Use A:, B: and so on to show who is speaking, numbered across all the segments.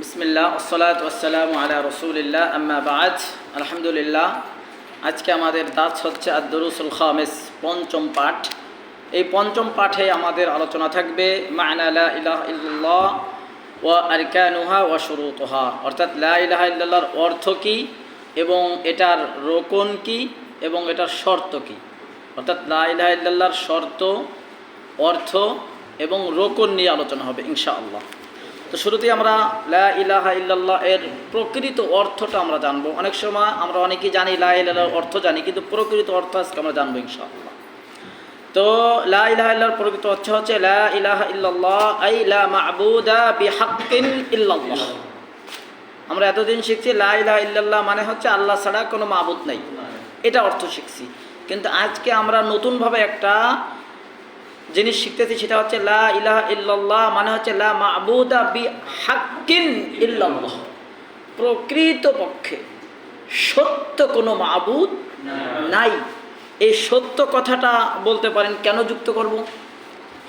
A: বিসমিল্লাহ ওসলাত ওসালাম আলা রসুলিল্লাহ, আম্মা বাজ আলহামদুলিল্লাহ, আজকে আমাদের দাস হচ্ছে আদরুসুল খামেস, পঞ্চম পাঠ। এই পঞ্চম পাঠে আমাদের আলোচনা থাকবে মায়না লা ইলাহ ইল্লাল্লাহ ওয়া আরকানুহা ওয়া শুরুতুহা। অর্থাৎ লা ইলাহা ইল্লাল্লাহর অর্থ কী এবং এটার রোকন কি এবং এটার শর্ত কি? অর্থাৎ লা ইলাহা ইল্লাল্লাহর শর্ত, অর্থ এবং রোকন নিয়ে আলোচনা হবে, ইনশাআল্লাহ। তো শুরুতেই আমরা লা ইলাহা ইল্লাল্লাহ এর প্রকৃত অর্থটা আমরা জানব। অনেক সময় আমরা অনেকেই জানি লা ইলাহার অর্থ জানি, কিন্তু প্রকৃত অর্থ আজকে আমরা জানব ইনশাআল্লাহ। তো লা ইলাহা ইল্লাহর প্রকৃত অর্থ হচ্ছে লা ইলাহা ইল্লাল্লাহ, আই লা মা'বুদা বিহাক্কিন ইল্লাল্লাহ। আমরা এতদিন শিখছি লা ইলাহা ইল্লাল্লাহ মানে হচ্ছে আল্লাহ ছাড়া কোনো মাবুদ নাই। এটা অর্থ শিখছি। কিন্তু আজকে আমরা নতুনভাবে একটা জিনিস শিখতেছি সেটা হচ্ছে লা ইলাহা ইল্লাল্লাহ মানে হচ্ছে লা মাবুদা বি হাক্কিন ইল্লাল্লাহ। প্রকৃত পক্ষে সত্য কোনো মাবুদ নাই। এই সত্য কথাটা বলতে পারেন, কেন যুক্ত করব?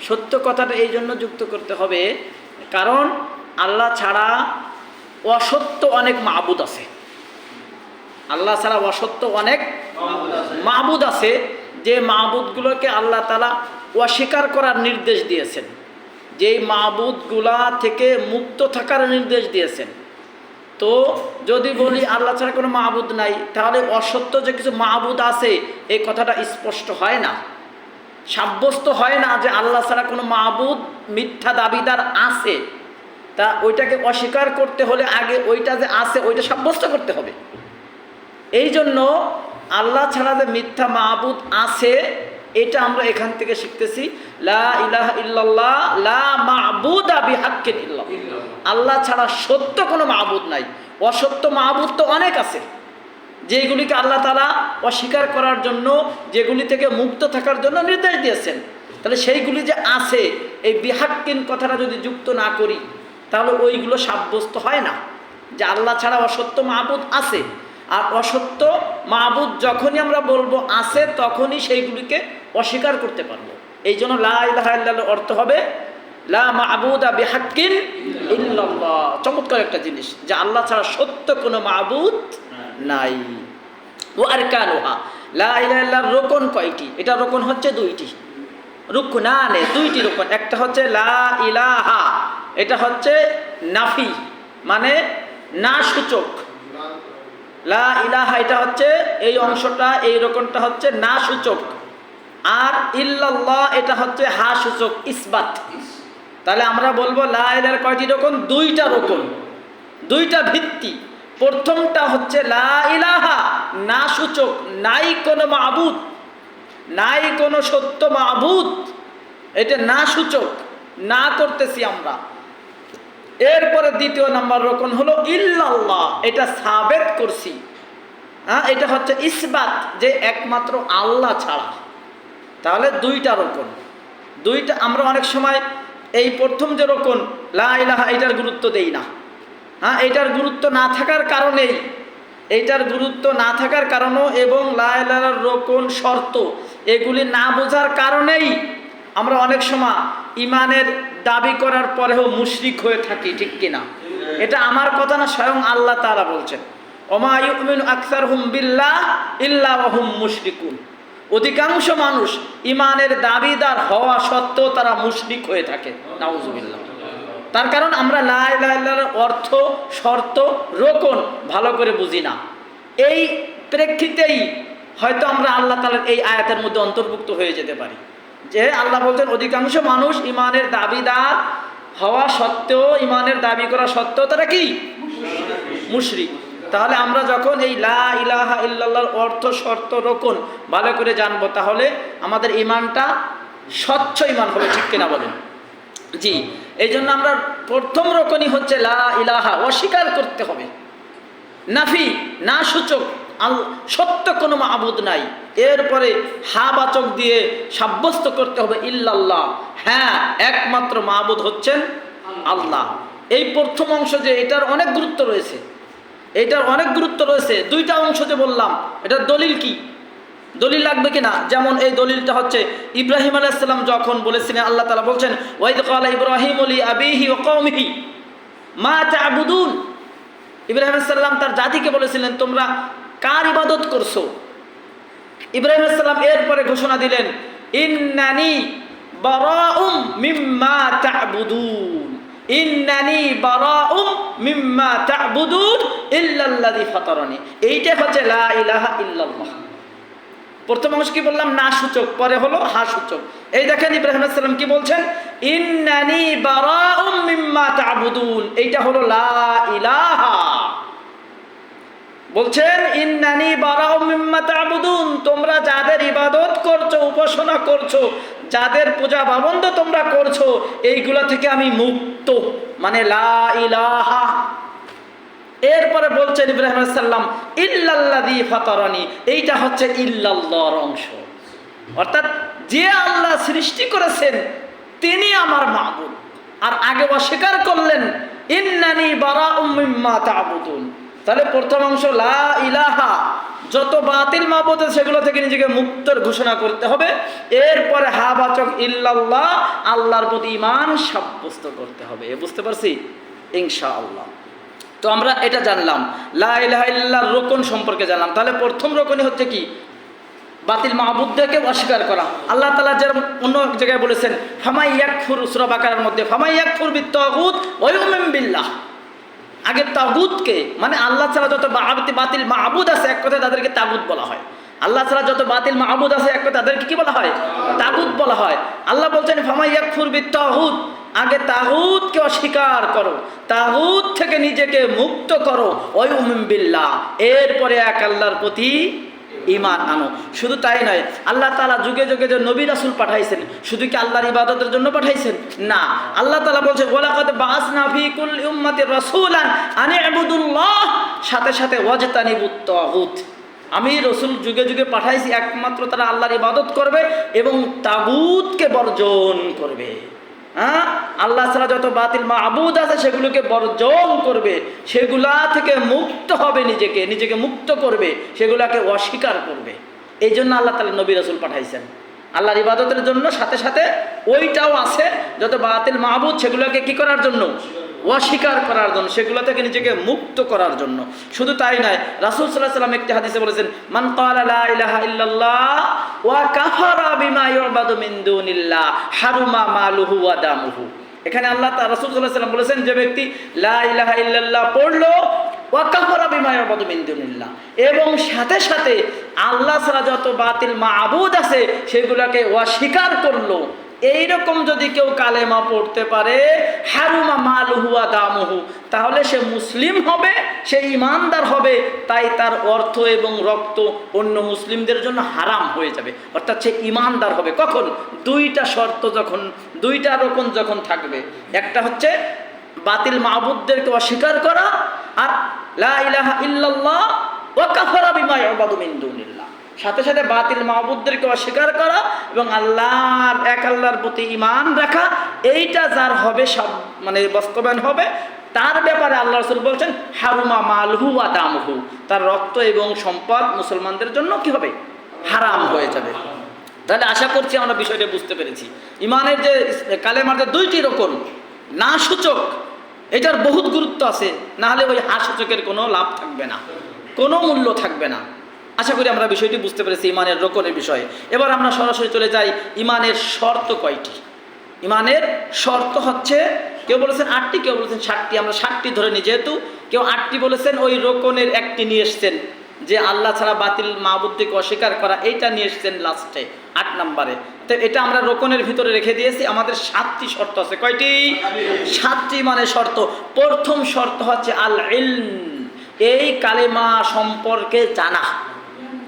A: সত্য কথাটা এই জন্য যুক্ত করতে হবে, কারণ আল্লাহ ছাড়া অসত্য অনেক মাবুদ আছে। আল্লাহ ছাড়া অসত্য অনেক মাবুদ আছে। যে মাবুদগুলোকে আল্লাহ তালা অস্বীকার করার নির্দেশ দিয়েছেন। যেই মাবুদগুলা থেকে মুক্ত থাকার নির্দেশ দিয়েছেন। তো যদি বলি আল্লাহ ছাড়া কোনো মাহবুদ নাই, তাহলে অসত্য যে কিছু মাহবুদ আছে, এই কথাটা স্পষ্ট হয় না। সাব্যস্ত হয় না যে আল্লাহ ছাড়া কোনো মাহবুদ মিথ্যা দাবিদার আছে। তা ওইটাকে অস্বীকার করতে হলে আগে ওইটা যে আছে, ওইটা সাব্যস্ত করতে হবে। এই জন্য আল্লাহ ছাড়া যে মিথ্যা মাহবুদ আছে এটা আমরা এখান থেকে শিখতেছি লা ইলাহা ইল্লাল্লাহ লা মাহবুদা ইল্লাল্লাহ। আল্লাহ ছাড়া সত্য কোনো মাহবুদ নাই। অসত্য মাহবুদ তো অনেক আছে। যেগুলিকে আল্লাহ তালা অস্বীকার করার জন্য যেগুলি থেকে মুক্ত থাকার জন্য নির্দেশ দিয়েছেন। তাহলে সেইগুলি যে আছে এই বিহাক্কিন কথাটা যদি যুক্ত না করি তাহলে ওইগুলো সাব্যস্ত হয় না। যে আল্লাহ ছাড়া অসত্য মাহবুদ আছে। আর অসত্য মাহবুদ যখনই আমরা বলব আছে, তখনই সেইগুলিকে অস্বীকার করতে পারব। এই জন্য লা ইলাহা ইল্লাল্লাহর অর্থ হবে, লা মাহবুদা বিহাক্কিন ইল্লাল্লাহ। চমৎকার একটা জিনিস, যে আল্লাহ ছাড়া সত্য কোনো মাহবুদ নাই। ও আর কানোহা লা ইলাহা ইল্লাহর রোকন কয়টি? এটা রোকন হচ্ছে দুইটি। রুকনানে দুইটি রোকন, একটা হচ্ছে লা ইলাহা, এটা হচ্ছে নাফি মানে না সূচক লা ইলাহা, এটা হচ্ছে এই অংশটা, এই রকমটা হচ্ছে না সূচক। আর ইল্লাল্লাহ, এটা হচ্ছে হা সূচক, ইসবাত। তাহলে আমরা বলব লা ইলাহার কয়টি রকম? দুইটা রকম। দুইটা ভিত্তি। প্রথমটা হচ্ছে লা ইলাহা, না সূচক, নাই কোনো মাবুদ। নাই কোনো সত্য মাবুদ। এটা না সূচক, না করতেছি আমরা। এরপরে দ্বিতীয় নাম্বার রকম হলো ইল্লাল্লাহ, এটা সাবেত করছি। হ্যাঁ এটা হচ্ছে ইসবাত যে একমাত্র আল্লাহ ছাড়া। তাহলে দুইটা রকম। দুইটা, আমরা অনেক সময় এই প্রথম যে রকম, লা ইলাহা, এটার গুরুত্ব দেই না। হ্যাঁ এটার গুরুত্ব না থাকার কারণেই, এটার গুরুত্ব না থাকার কারণও এবং লা ইলাহার রকম শর্ত, এগুলি না বোঝার কারণেই আমরা অনেক সময় ইমানের দাবি করার পরেও মুশরিক হয়ে থাকি, ঠিক কিনা? এটা আমার কথা না, স্বয়ং আল্লাহ তারা বলছেন। ওমায়ুমিন আকসার হুম বিল্লাহ ইল্লা হুম মুশরিকুন। অধিকাংশ মানুষ ইমানের দাবিদার হওয়া সত্ত্বেও তারা মুশরিক হয়ে থাকে। নাউজুবিল্লাহ। তার কারণ আমরা লাইলার অর্থ, শর্ত, রোকন ভালো করে বুঝি না। এই প্রেক্ষিতেই হয়তো আমরা আল্লাহ তালার এই আয়াতের মধ্যে অন্তর্ভুক্ত হয়ে যেতে পারি। যে আল্লাহ বলছেন, অধিকাংশ মানুষ ইমানের দাবিদার হওয়া সত্ত্বেও, ইমানের দাবি করা সত্ত্বেও তারা কি? মুশরিক। তাহলে আমরা যখন এই লা ইলাহা ইল্লাল্লাহর অর্থ, শর্ত, রোকন ভালো করে জানব, তাহলে আমাদের ইমানটা স্বচ্ছ ইমান হবে, ঠিক কিনা বলেন? জি এই জন্য আমরা প্রথম রকমই হচ্ছে লা ইলাহা, অস্বীকার করতে হবে। নাফি না সূচক আল সত্য কোনো মাহবুদ নাই। এরপরে হা বাচক দিয়ে সাব্যস্ত করতে হবে ইল্লাল্লাহ। হ্যাঁ একমাত্র মাহবুদ হচ্ছেন আল্লাহ। এই প্রথম অংশ যে, এটার অনেক গুরুত্ব রয়েছে। এটার অনেক গুরুত্ব রয়েছে। দুইটা অংশ যে বললাম, এটার দলিল কি? দলিল লাগবে কিনা? যেমন এই দলিলটা হচ্ছে, ইব্রাহিম আলাইসাল্লাম যখন বলেছিলেন, আল্লাহ তালা বলছেন, ওয়াইদ কালা ইব্রাহিম আলী আবিহি ও কৌমিহি মা তাবুদুন? ইব্রাহিম সাল্লাম তার জাতিকে বলেছিলেন, তোমরা কার ইবাদত করছ? ইব্রাহিম সাল্লাম এরপরে ঘোষণা দিলেন, ইন্নানি বারাউম মিম্মা তা'বুদুন। ইন্নানি বারাউম মিম্মা তা'বুদুন ইল্লাল্লাযী ফাতারানি। এইটা হচ্ছে লা ইলাহা ইল্লাল্লাহ। প্রথম অংশ কি বললাম? না সূচক। পরে হলো হা সূচক। এই দেখেন ইব্রাহিম সাল্লাম কি বলছেন? ইন্নানি বারাউম মিম্মা তা'বুদুন। এইটা হলো লা ইলাহা। বলছেন তোমরা যাদের ইবাদত করছ, উপাসনা করছ, যাদের পূজা বাবন্দ তোমরা করছ, এইগুলা থেকে আমি মুক্ত। মানে লা ইলাহা। এরপরে বলছেন ইব্রাহিম সাল্লাম ইল্লাল্লাদি ফাতারানি। এইটা হচ্ছে ইল্লাল্লাহর অংশ। অর্থাৎ যে আল্লাহ সৃষ্টি করেছেন, তিনি আমার মাহবুদ আর আগে অস্বীকার করলেন, ইন্নানি বারা উম্মিম্মা তাবুদুন। তাহলে প্রথম অংশ, লা ইলাহা, যত বাতিল মাহবুদ সেগুলো থেকে নিজেকে মুক্তর ঘোষণা করতে হবে। এরপরে হা বাচক ইল্লাল্লাহ, আল্লাহর প্রতি ইমান সাব্যস্ত করতে হবে। এ বুঝতে পারছি? ইনশাআল্লাহ। তো আমরা এটা জানলাম। লা ইলাহা ইল্লাল্লাহর রোকন সম্পর্কে জানলাম। তাহলে প্রথম রোকনই হচ্ছে কি? বাতিল মাহবুদদেরকে অস্বীকার করা। আল্লাহ তালা যেরকম অন্য জায়গায় বলেছেন, ফামাই ইয়াকফুর, সুরা বাকারের মধ্যে, ফামাই ইয়াকফুর বিত্তাগুত ওয়ুমিন বিল্লাহ। আগে তাগুতকে মানে আল্লাহ ছাড়া যত বাতিল মাহবুদ আছে, এক কথায় তাদেরকে তাগুত বলা হয়। আল্লাহ ছাড়া যত বাতিল মাহবুদ আছে, এক কথা তাদেরকে কি বলা হয়? তাগুত বলা হয়। আল্লাহ বলছেন, ফামাই ফুরবি তাহুদ আগে তাহুদকে অস্বীকার করো। তাহুদ থেকে নিজেকে মুক্ত করো। ওয়ুমিন বিল্লাহ। এরপরে এক আল্লাহর প্রতি ইমান আনো। শুধু তাই নয়, আল্লাহ তালা যুগে যুগে যে নবী রাসুল পাঠাইছেন, শুধু কি আল্লাহর ইবাদতের জন্য পাঠাইছেন? না। আল্লাহ তালা বলছে ওলাকাত বাস নাফিকুল উম্মতি রাসূলান আনি আবুদুল্লাহ সাথে সাথে ওয়াজতানিবুত তাগুত। আমি রসুল যুগে যুগে পাঠাইছি, একমাত্র তারা আল্লাহর ইবাদত করবে এবং তাগুতকে বর্জন করবে। হ্যাঁ? আল্লাহ ছাড়া যত বাতিল মাহবুদ আছে, সেগুলোকে বর্জন করবে। সেগুলা থেকে মুক্ত হবে নিজেকে নিজেকে মুক্ত করবে, সেগুলাকে অস্বীকার করবে। এই জন্য আল্লাহ তালা নবী রসুল পাঠাইছেন। আল্লাহর ইবাদতের জন্য সাথে সাথে ওইটাও আছে, যত বাতিল মাহবুদ সেগুলোকে কি করার জন্য? অস্বীকার করার জন্য, সেগুলো থেকে নিজেকে মুক্ত করার জন্য। শুধু তাই নয়, রাসূল আলাইহি সাল্লাম একটি হাদিসে বলেছেন, মান ইল্লাল্লাহ হারুমা ওয়া এখানে আল্লাহ তা রাসূল সাল্লাল্লাহু সাল্লাম বলেছেন যে ব্যক্তি লা পড়ল এবং সাথে সাথে আল্লাহ যত বাতিল মাবুদ আছে, সেগুলোকে অস্বীকার করল। এইরকম যদি কেউ কালেমা পড়তে পারে, হারুমা মালহুয়া দামহু, তাহলে সে মুসলিম হবে, সে ইমানদার হবে, তাই তার অর্থ এবং রক্ত অন্য মুসলিমদের জন্য হারাম হয়ে যাবে। অর্থাৎ সে ইমানদার হবে। কখন? দুইটা শর্ত যখন, দুইটা রকম যখন থাকবে। একটা হচ্ছে বাতিল মাহবুদদেরকে অস্বীকার করা, আর লা ইলাহা ইল্লাল্লাহ কাফারা বিমা ইয়াবাদু সাথে সাথে বাতিল মাহবুদদেরকে অস্বীকার করা এবং আল্লাহর, এক আল্লাহর প্রতি ইমান রাখা, এইটা যার হবে, সব মানে বাস্তবায়ন হবে। তার ব্যাপারে আল্লাহ রসুল বলছেন, হারুমা মালহু আর দামহু তার রক্ত এবং সম্পদ মুসলমানদের জন্য কি হবে? হারাম হয়ে যাবে। তাহলে আশা করছি আমরা বিষয়টা বুঝতে পেরেছি। ইমানের যে কালেমার যে দুইটি রকম না সূচক এটার বহুত গুরুত্ব আছে। না হলে ওই হা সূচকের কোনো লাভ থাকবে না, কোনো মূল্য থাকবে না। আশা করি আমরা বিষয়টি বুঝতে পেরেছি, ইমানের রোকনের বিষয়ে। এবার আমরা সরাসরি চলে যাই, ইমানের শর্ত কয়টি? ইমানের শর্ত হচ্ছে, কেউ বলেছেন আটটি, কেউ বলেছেন ষাটটি আমরা ষাটটি ধরে নিই, যেহেতু কেউ আটটি বলেছেন, ওই রোকনের একটি নিয়ে এসছেন। যে আল্লাহ ছাড়া বাতিল মাহবুদ্দিকে অস্বীকার করা, এইটা নিয়ে এসছেন লাস্টে, আট নম্বরে। তো এটা আমরা রোকনের ভিতরে রেখে দিয়েছি, আমাদের সাতটি শর্ত আছে। কয়টি? সাতটি মানে শর্ত। প্রথম শর্ত হচ্ছে আল এই কালেমা সম্পর্কে জানা।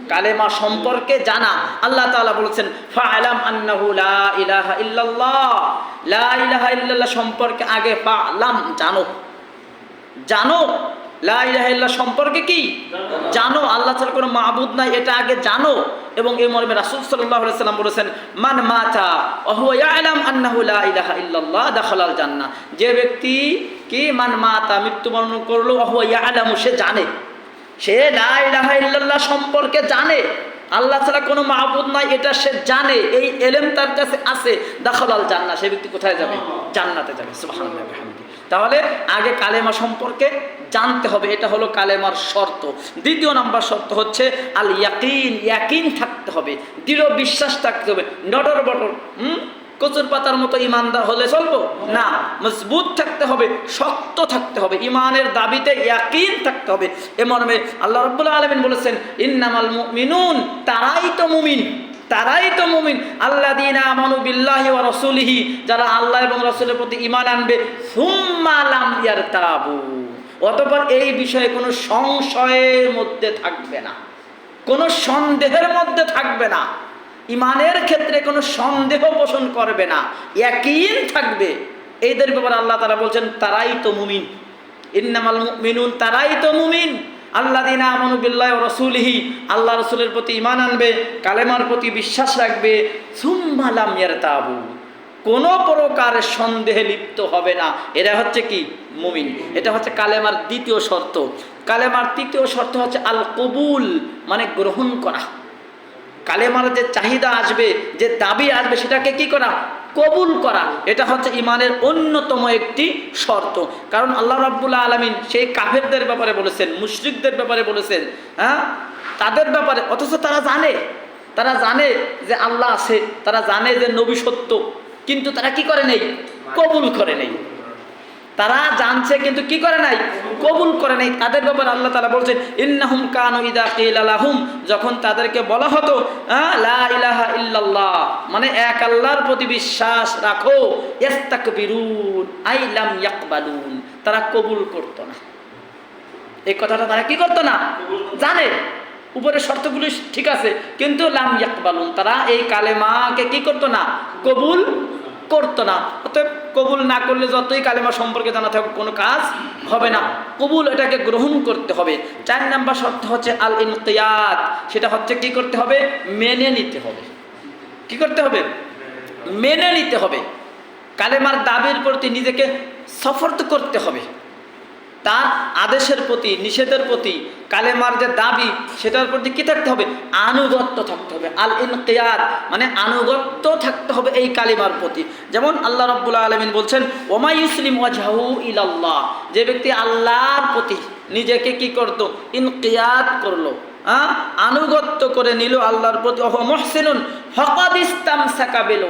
A: কালেমা সম্পর্কে জানা। আল্লাহ তাআলা বলেছেন ফাআলাম আন্নাহু লা ইলাহা ইল্লাল্লাহ। লা ইলাহা ইল্লাল্লাহ সম্পর্কে আগে ফাআলাম জানো। জানো? লা ইলাহা ইল্লাল্লাহ সম্পর্কে কি? জানো। আল্লাহ ছাড়া কোনো মাহবুদ নাই, এটা আগে জানো। এবং এই মর্মে রাসূল আলাইহি সাল্লাম বলেছেন, মান মাতা ওয়া হুয়া ইয়ালাম আন্নাহু লা ইলাহা ইল্লাল্লাহ দাখালাল জান্নাহ। যে ব্যক্তি কি মান মাতা, মৃত্যুবরণ করল, ওয়া হুয়া ইয়ালামু, সে জানে। সে লা ইলাহা ইল্লাল্লাহ সম্পর্কে জানে। আল্লাহ ছাড়া কোনো মাহবুদ নাই এটা সে জানে। এই এলেম তার কাছে আছে। দাখলাল জান্নাহ সে ব্যক্তি কোথায় যাবে? জান্নাতে যাবে। তাহলে আগে কালেমা সম্পর্কে জানতে হবে। এটা হলো কালেমার শর্ত। দ্বিতীয় নাম্বার শর্ত হচ্ছে আল ইয়াকিন ইয়াকিন থাকতে হবে। দৃঢ় বিশ্বাস থাকতে হবে। নটর বটর হুম? কচুর পাতার মতো ইমানদার হলে চলবো? না, মজবুত থাকতে হবে, শক্ত থাকতে হবে, ইমানের দাবিতে ইয়াকিন থাকতে হবে। এ মর্মে আল্লাহ রব্বুল আলমিন বলেছেন, ইন্নামাল মিনুন তারাই তো মুমিন, তারাই তো মুমিন। আল্লাহ দিন আমানু বিল্লাহি ও রসুলিহি, যারা আল্লাহ এবং রসুলের প্রতি ইমান আনবে সুম্মালাম ইয়ার তাবু অতপর এই বিষয়ে কোনো সংশয়ের মধ্যে থাকবে না, কোনো সন্দেহের মধ্যে থাকবে না। ইমানের ক্ষেত্রে কোনো সন্দেহ পোষণ করবে না একইন থাকবে। এদের ব্যাপারে আল্লাহ তারা বলছেন, তারাই তো মুমিন। ইন্নামাল মিনুন তারাই তো মুমিন। আল্লাহ দিন আমানুবিল্লাহ রসুলহি, আল্লাহ রসুলের প্রতি ইমান আনবে, কালেমার প্রতি বিশ্বাস রাখবে। সুম্মালাম তাবু কোনো প্রকার সন্দেহে লিপ্ত হবে না। এরা হচ্ছে কি? মুমিন। এটা হচ্ছে কালেমার দ্বিতীয় শর্ত। কালেমার তৃতীয় শর্ত হচ্ছে আল কবুল মানে গ্রহণ করা। কালেমার যে চাহিদা আসবে, যে দাবি আসবে, সেটাকে কি করা? কবুল করা। এটা হচ্ছে ইমানের অন্যতম একটি শর্ত। কারণ আল্লাহ রাব্বুল্লাহ আলমিন সেই কাফেরদের ব্যাপারে বলেছেন, মুশরিকদের ব্যাপারে বলেছেন হ্যাঁ? তাদের ব্যাপারে, অথচ তারা জানে। তারা জানে যে আল্লাহ আছে, তারা জানে যে নবী সত্য। কিন্তু তারা কি করে নেই? কবুল করে নেই। তারা জানছে কিন্তু কি করে নাই? কবুল করে নাই। তাদের ব্যাপারে আল্লাহ তারা বলছেন, ইন্নাহুম কানু ইদা কিলালাহুম যখন তাদেরকে বলা হতো লা ইলাহা ইল্লাল্লাহ। মানে এক আল্লাহর প্রতি বিশ্বাস রাখো ইস্তাকবিরুন আই লাম ইয়াকবালুন। তারা কবুল করতো না। এই কথাটা তারা কি করতো না? জানে। উপরে শর্তগুলি ঠিক আছে, কিন্তু লাম ইয়াকবালুন। তারা এই কালেমাকে কি করতো না? কবুল করতো না। অতএব কবুল না করলে যতই কালেমা সম্পর্কে জানা থাকুক কোনো কাজ হবে না। কবুল এটাকে গ্রহণ করতে হবে। চার নাম্বার শর্ত হচ্ছে আল ইনকিয়াত সেটা হচ্ছে কি করতে হবে? মেনে নিতে হবে। কি করতে হবে? মেনে নিতে হবে। কালেমার দাবির প্রতি নিজেকে সফর করতে হবে। তার আদেশের প্রতি, নিষেধের প্রতি, কালেমার যে দাবি, সেটার প্রতি কি থাকতে হবে? আনুগত্য থাকতে হবে। আল ইনকিয়াদ মানে আনুগত্য থাকতে হবে এই কালিমার প্রতি। যেমন আল্লাহ রব্বুল্লা আলমিন বলছেন ওমাই ইসলিম ওয়াজাহু ইলাল্লাহ। যে ব্যক্তি আল্লাহর প্রতি নিজেকে কি করতো? ইনকিয়াদ করল। হ্যাঁ? আনুগত্য করে নিল আল্লাহর প্রতি। অহ মহসিনুন হকাদ ইস্তাম সাকাবিল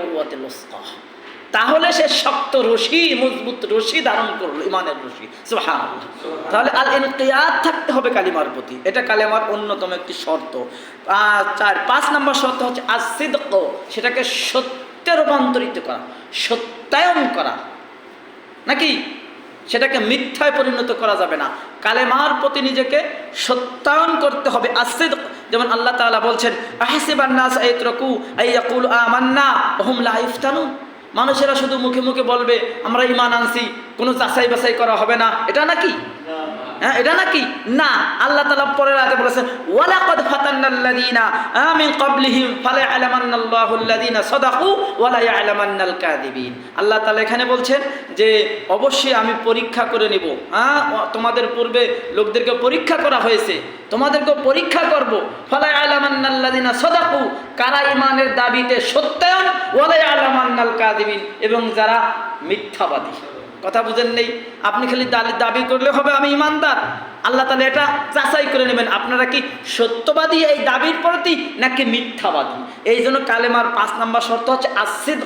A: তাহলে সে শক্ত রশি মজবুত রশি ধারণ করল ইমানের রশি। সুবহানাল্লাহ। তাহলে আল ইনকিয়াদ থাকতে হবে কালিমার প্রতি। এটা কালিমার অন্যতম একটি শর্ত। চার পাঁচ নম্বর শর্ত হচ্ছে আসিদক সেটাকে সত্যে রূপান্তরিত করা সত্যায়ন করা। নাকি? সেটাকে মিথ্যায় পরিণত করা যাবে না। কালেমার প্রতি নিজেকে সত্যায়ন করতে হবে আসিদ যেমন আল্লাহ তাআলা বলছেন আহসিবান্নাস আইতরাকু আইয়াকুল আমান্না ওহুম লা ইফতানুন। মানুষেরা শুধু মুখে মুখে বলবে আমরা ইমান আনছি। কোনো যাচাই বাছাই করা হবে না। এটা নাকি? হ্যাঁ এটা নাকি? না, আল্লাহ তালা পরের আয়াতে বলেছেন, ওয়ালাকাদ ফাতান্নাল্লাযীনা মিন ক্বাবলিহিম ফালায়ালামান্নাল্লাহুল্লাযীনা সাদাকু ওয়ালা ইয়ালামান্নাল কাযিবিন। আল্লাহ তাআলা এখানে বলছেন যে, অবশ্যই আমি পরীক্ষা করে নিব। হ্যাঁ তোমাদের পূর্বে লোকদেরকে পরীক্ষা করা হয়েছে। তোমাদেরকে পরীক্ষা করব। ফালায়ালামান্নাল্লাযীনা সাদাকু, কারা ইমানের দাবিতে সত্যায়ন? ওয়ালা ইয়ালামান্নাল কাযিবিন। এবং যারা মিথ্যাবাদী। কথা বুঝেন নেই। আপনি খালি দাবি করলে হবে আমি ইমানদার। আল্লাহ তাহলে এটা যাচাই করে নেবেন। আপনারা কি সত্যবাদী এই দাবির প্রতি, নাকি মিথ্যাবাদী? এই জন্য কালেমার পাঁচ নাম্বার শর্ত হচ্ছে আসিদ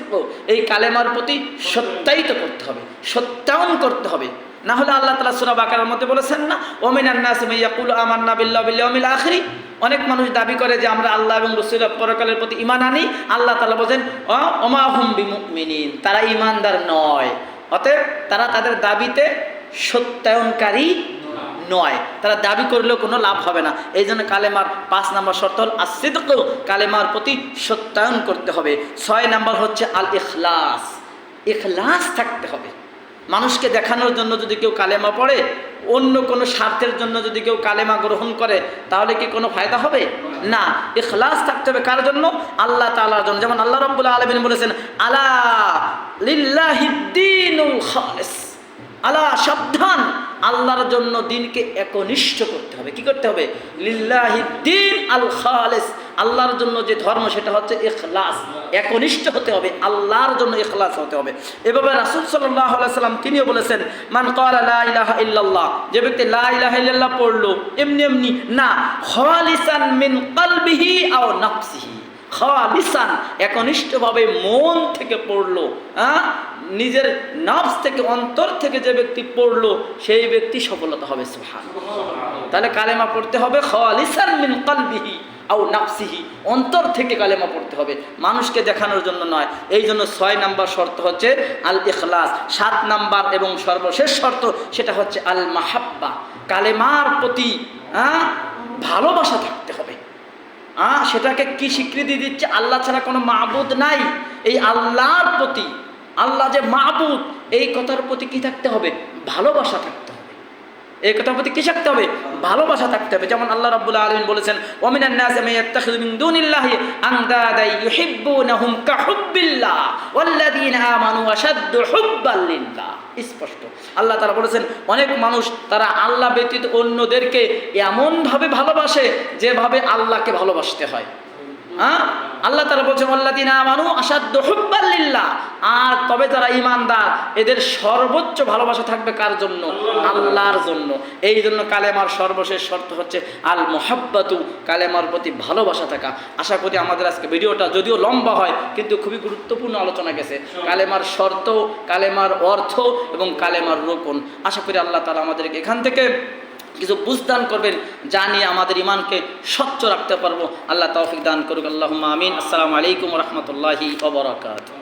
A: এই কালেমার প্রতি সত্যায়িত করতে হবে, সত্যায়ন করতে হবে। না হলে আল্লাহ তালা সুরা বাকার মধ্যে বলেছেন না ওমিন আন্নাসমিয়াকুল আমান্না বিল্লাহ বিল্লাহমিল আখরি। অনেক মানুষ দাবি করে যে আমরা আল্লাহ এবং রসুল পরকালের প্রতি ইমান আনি। আল্লাহ তালা বলছেন অমাহুম বিমিন তারা ইমানদার নয়। অতএব তারা তাদের দাবিতে সত্যায়নকারী নয়। তারা দাবি করলেও কোনো লাভ হবে না। এই জন্য কালেমার পাঁচ নাম্বার শর্ত হল আসিদক কালেমার প্রতি সত্যায়ন করতে হবে। ছয় নাম্বার হচ্ছে আল ইখলাস ইখলাস থাকতে হবে। মানুষকে দেখানোর জন্য যদি কেউ কালেমা পড়ে, অন্য কোনো স্বার্থের জন্য যদি কেউ কালেমা গ্রহণ করে, তাহলে কি কোনো ফায়দা হবে? না। এখলাস থাকতে হবে কার জন্য? আল্লাহ তালার জন্য। যেমন আল্লাহ রব্বুল্লাহ আলমিন বলেছেন, আলা আল্লাহ আলা সাবধান। আল্লাহর জন্য দিনকে একনিষ্ঠ করতে হবে। কি করতে হবে? লিল্লাহি দিন আল খালেস। আল্লাহর জন্য যে ধর্ম সেটা হচ্ছে ইখলাস। একনিষ্ঠ হতে হবে, আল্লাহর জন্য ইখলাস হতে হবে। এভাবে রাসূল সাল্লাহ সাল্লাম তিনিও বলেছেন? মান ইলাহা ইল্লাল্লাহ। যে ব্যক্তি লা ইলাহা ইল্লাল্লাহ পড়ল, এমনি এমনি না, খালিসান মিন কলবিহি আও নাফসিহি। খালিসান একনিষ্ঠভাবে মন থেকে পড়ল হ্যাঁ নিজের নাফস থেকে, অন্তর থেকে যে ব্যক্তি পড়ল, সেই ব্যক্তি সফলতা হবে সুবহান তাহলে কালেমা পড়তে হবে খালিসান মিন কলবিহি আও নাফসিহি। অন্তর থেকে কালেমা পড়তে হবে, মানুষকে দেখানোর জন্য নয়। এই জন্য ছয় নাম্বার শর্ত হচ্ছে আল ইখলাস সাত নাম্বার এবং সর্বশেষ শর্ত সেটা হচ্ছে আল মাহাব্বা কালেমার প্রতি হ্যাঁ ভালোবাসা থাকতে হবে। হ্যাঁ সেটাকে কি স্বীকৃতি দিচ্ছে? আল্লাহ ছাড়া কোনো মাহবুদ নাই। এই আল্লাহর প্রতি, আল্লাহ যে মাহবুদ এই কথার প্রতি কি থাকতে হবে? ভালোবাসা থাকতে হবে। এই কথার প্রতি কি থাকতে হবে? ভালোবাসা থাকতে হবে। যেমন আল্লাহ রাব্বুল আলামিন বলেছেন, ওয়ামিনান নাসি ওয়াল্লাযীনা আমানু আশাদ্দু হুব্বাল স্পষ্ট। আল্লাহ তারা বলেছেন, অনেক মানুষ তারা আল্লাহ ব্যতীত অন্যদেরকে এমনভাবে ভালোবাসে যেভাবে আল্লাহকে ভালোবাসতে হয়। হ্যাঁ? আল্লাহ তারা বলছেন আল্লাদিনা আমানু আসাদ্দ হুব্বাল্লিল্লাহ আর তবে যারা ইমানদার এদের সর্বোচ্চ ভালোবাসা থাকবে কার জন্য? আল্লাহর জন্য। এই জন্য কালেমার সর্বশেষ শর্ত হচ্ছে আল মোহাব্বাতু কালেমার প্রতি ভালোবাসা থাকা। আশা করি আমাদের আজকে ভিডিওটা যদিও লম্বা হয়, কিন্তু খুবই গুরুত্বপূর্ণ আলোচনা গেছে। কালেমার শর্ত, কালেমার অর্থ এবং কালেমার রোপণ আশা করি আল্লাহ তালা আমাদেরকে এখান থেকে কিছু বুঝদান করবেন, যা নিয়ে আমাদের ইমানকে স্বচ্ছ রাখতে পারব। আল্লাহ তৌফিক দান করুক। আল্লাহ আমিন। আসসালামু আলাইকুম রহমতুল্লাহি ওবরাকাত